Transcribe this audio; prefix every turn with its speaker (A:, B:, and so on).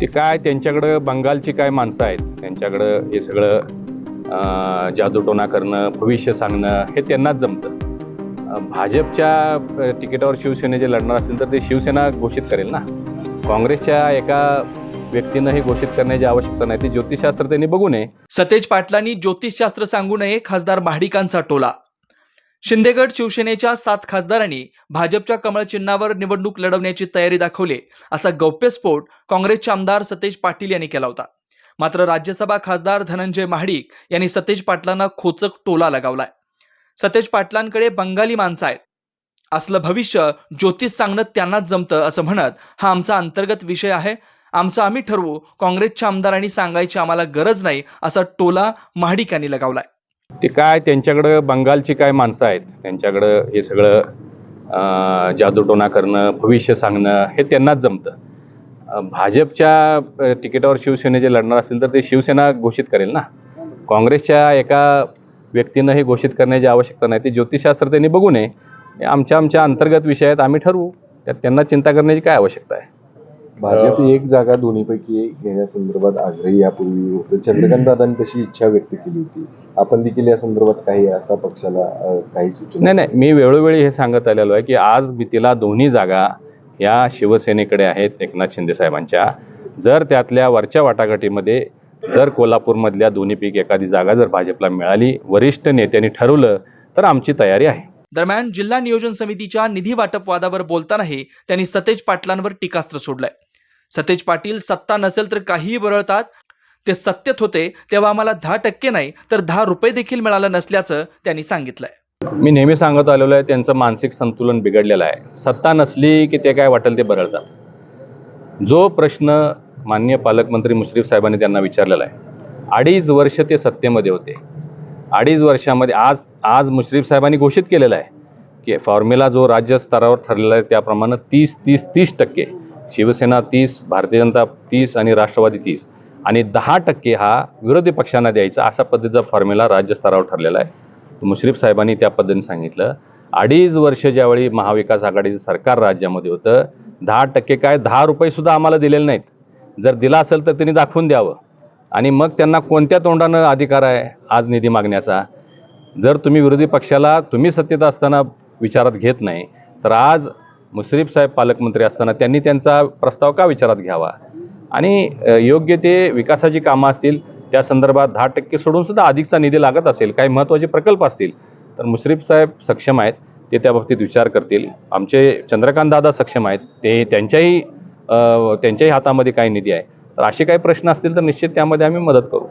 A: ते काय त्यांच्याकडं बंगालची काय माणसं आहेत त्यांच्याकडं हे सगळं जादूटोना करणं भविष्य सांगणं हे त्यांनाच जमतं. भाजपच्या तिकिटावर शिवसेने जे लढणार असतील तर ते शिवसेना घोषित करेल ना. काँग्रेसच्या एका व्यक्तीनं हे घोषित करण्याची आवश्यकता नाही. ते ज्योतिषशास्त्र त्यांनी बघू नये.
B: सतेज पाटलांनी ज्योतिषशास्त्र सांगू नये खासदार महाडिकांचा टोला शिंदेगड शिवसेनेच्या सात खासदारांनी भाजपच्या कमळ चिन्हावर निवडणूक लढवण्याची तयारी दाखवली असा गौप्यस्फोट काँग्रेसचे आमदार सतेज पाटील यांनी केला होता. मात्र राज्यसभा खासदार धनंजय महाडिक यांनी सतेज पाटलांना खोचक टोला लगावलाय. सतेज पाटलांकडे बंगाली माणसं आहेत. असलं भविष्य ज्योतिष सांगणं त्यांनाच जमतं असं म्हणत हा आमचा अंतर्गत विषय आहे. आमचं आम्ही ठरवू काँग्रेसच्या आमदारांनी सांगायची आम्हाला गरज नाही असा टोला महाडिक यांनी लगावलाय.
A: ते काय त्यांच्याकडं बंगालची काय माणसं आहेत? त्यांच्याकडं हे सगळं जादूटोना करणं भविष्य सांगणं हे त्यांनाच जमतं. भाजपच्या तिकिटावर शिवसेने जे लढणार असतील तर ते शिवसेना घोषित करेल ना? काँग्रेसच्या एका व्यक्तीनं हे घोषित करण्याची आवश्यकता नाही. ते ज्योतिषशास्त्र त्यांनी बघू नये. हे आमच्या आमच्या अंतर्गत विषय आहेत आम्ही ठरवू. त्यात त्यांना चिंता करण्याची काय आवश्यकता आहे?
C: भाजप एक जागा दोन्हीपैकी एक घेण्यासंदर्भात आग्रही यापूर्वी होतं. चंद्रकांत दादांनी तशी इच्छा व्यक्त केली होती. आपण देखील या संदर्भात काही आता पक्षाला काही सूचना
A: नाही नाही मी वेळोवेळी हे सांगत आलेलो आहे की आज भीतीला दोन्ही जागा या शिवसेनेकडे आहेत एकनाथ शिंदे साहेबांच्या. जर त्यातल्या वरच्या वाटाघाटीमध्ये जर कोल्हापूरमधल्या दोन्हीपैकी एखादी जागा जर भाजपला मिळाली वरिष्ठ नेत्यांनी ठरवलं तर आमची तयारी आहे.
B: दरम्यान जिल्हा नियोजन समितीच्या निधी वाटप वादावर बोलतानाही त्यांनी सतेज पाटलांवर टीकास्त्र सोडलंय. सतेज पाटील सत्ता नसेल तर काहीही बरळतात. ते सत्तेत होते तेव्हा आम्हाला दहा टक्के नाही तर दहा रुपये देखील मिळालं नसल्याचं त्यांनी सांगितलंय.
A: मी नेहमी सांगत आलेलो आहे त्यांचं मानसिक संतुलन बिघडलेलं आहे. सत्ता नसली की ते काय वाटेल ते बरळतात. जो प्रश्न मान्य पालकमंत्री मुश्रीफ साहेबांनी त्यांना विचारलेला आहे अडीच वर्ष ते सत्तेमध्ये होते. अडीच वर्षामध्ये आज आज मुश्रीफ साहेबांनी घोषित केलेलं आहे की फॉर्म्युला जो राज्य स्तरावर ठरलेला आहे त्याप्रमाणे तीस तीस तीस टक्के शिवसेना तीस भारतीय जनता तीस आणि राष्ट्रवादी तीस. आणि दहा टक्के हा विरोधी पक्षांना द्यायचा अशा पद्धतीचा फॉर्म्युला राज्य स्तरावर ठरलेला आहे. मुश्रीफ साहेबांनी त्या पद्धतीने सांगितलं अडीच वर्ष ज्यावेळी महाविकास आघाडीचं सरकार राज्यामध्ये होतं दहा टक्के काय दहा रुपयेसुद्धा आम्हाला दिलेले नाहीत. जर दिला असेल तर त्यांनी दाखवून द्यावं. आणि मग त्यांना कोणत्या तोंडानं अधिकार आहे आज निधी मागण्याचा? जर तुम्ही विरोधी पक्षाला तुम्ही सत्तेत असताना विचारात घेत नाही तर आज मुश्रीफ साहेब पालकमंत्री असताना त्यांनी त्यांचा प्रस्ताव का विचारात घ्यावा? आणि योग्य ते विकासाची कामं असतील त्या संदर्भात दहा टक्के सोडून सुद्धा अधिकचा निधी लागत असेल काही महत्त्वाचे प्रकल्प असतील तर मुश्रीफ साहेब सक्षम आहेत ते त्या बाबतीत विचार करतील. आमचे चंद्रकांत दादा सक्षम आहेत ते त्यांच्याही त्यांच्याही हातामध्ये काही निधी आहे. तर असे काही प्रश्न असतील तर निश्चित त्यामध्ये आम्ही मदत करू.